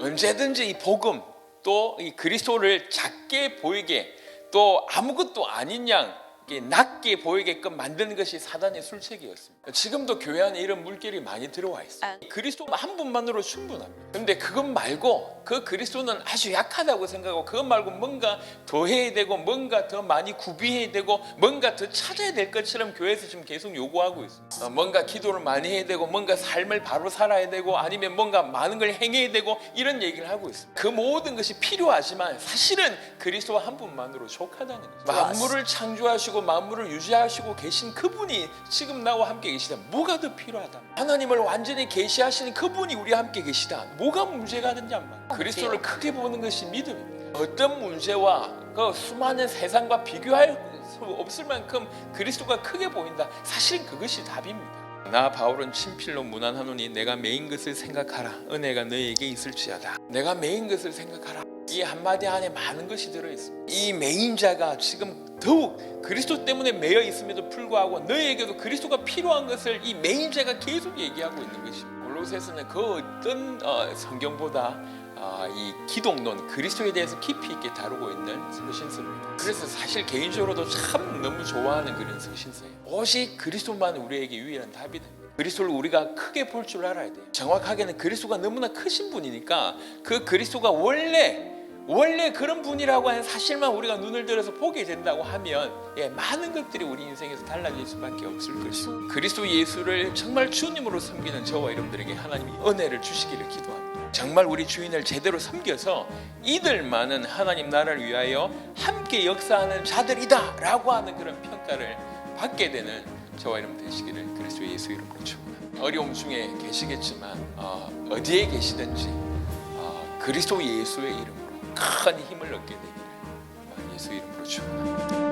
언제든지 이 복음 또 이 그리스도를 작게 보이게 또 아무것도 아닌 양 낮게 보이게끔 만드는 것이 사단의 술책이었습니다. 지금도 교회 안에 이런 물결이 많이 들어와 있어요. 아. 그리스도 한 분만으로 충분합니다. 근데 그것 말고 그 그리스도는 아주 약하다고 생각하고 그것 말고 뭔가 더 해야 되고 뭔가 더 많이 구비해야 되고 뭔가 더 찾아야 될 것처럼 교회에서 지금 계속 요구하고 있습니다. 어, 뭔가 기도를 많이 해야 되고 뭔가 삶을 바로 살아야 되고 아니면 뭔가 많은 걸 행해야 되고 이런 얘기를 하고 있습니다. 그 모든 것이 필요하지만 사실은 그리스도 한 분만으로 족하다는 거죠. 만물을 창조하시고 만물을 유지하시고 계신 그분이 지금 나와 함께 계시다. 뭐가 더 필요하다? 하나님을 완전히 계시하시는 그분이 우리와 함께 계시다. 뭐가 문제가 되냔 말. 그리스도를 크게 보는 것이 믿음입니다. 어떤 문제와 그 수많은 세상과 비교할 수 없을 만큼 그리스도가 크게 보인다. 사실은 그것이 답입니다. 나 바울은 친필로 무난하노니 내가 메인 것을 생각하라 은혜가 너에게 있을지어다 내가 메인 것을 생각하라 이 한마디 안에 많은 것이 들어있습니다 이 메인자가 지금 더욱 그리스도 때문에 매여 있음에도 불구하고 너에게도 그리스도가 필요한 것을 이 메인자가 계속 얘기하고 있는 것입니다 골로새서는 그 어떤 어, 성경보다 아, 이 기독론 그리스도에 대해서 깊이 있게 다루고 있는 서신서입니다. 그래서 사실 개인적으로도 참 너무 좋아하는 그런 서신서예요. 오직 그리스도만 우리에게 유일한 답이 됩니다. 그리스도를 우리가 크게 볼 줄 알아야 돼요. 정확하게는 그리스도가 너무나 크신 분이니까 그 그리스도가 원래 원래 그런 분이라고 하는 사실만 우리가 눈을 들어서 보게 된다고 하면 예, 많은 것들이 우리 인생에서 달라질 수밖에 없을 것이고 그리스도 예수를 정말 주님으로 섬기는 저와 여러분들에게 하나님이 은혜를 주시기를 기도합니다. 정말 우리 주인을 제대로 섬겨서 이들만은 하나님 나라를 위하여 함께 역사하는 자들이다라고 하는 그런 평가를 받게 되는 저와 여러분 되시기를 그리스도 예수 이름으로 축원합니다. 어려움 중에 계시겠지만 어, 어디에 계시든지 어, 그리스도 예수의 이름으로 큰 힘을 얻게 되기를 예수 이름으로 축원합니다.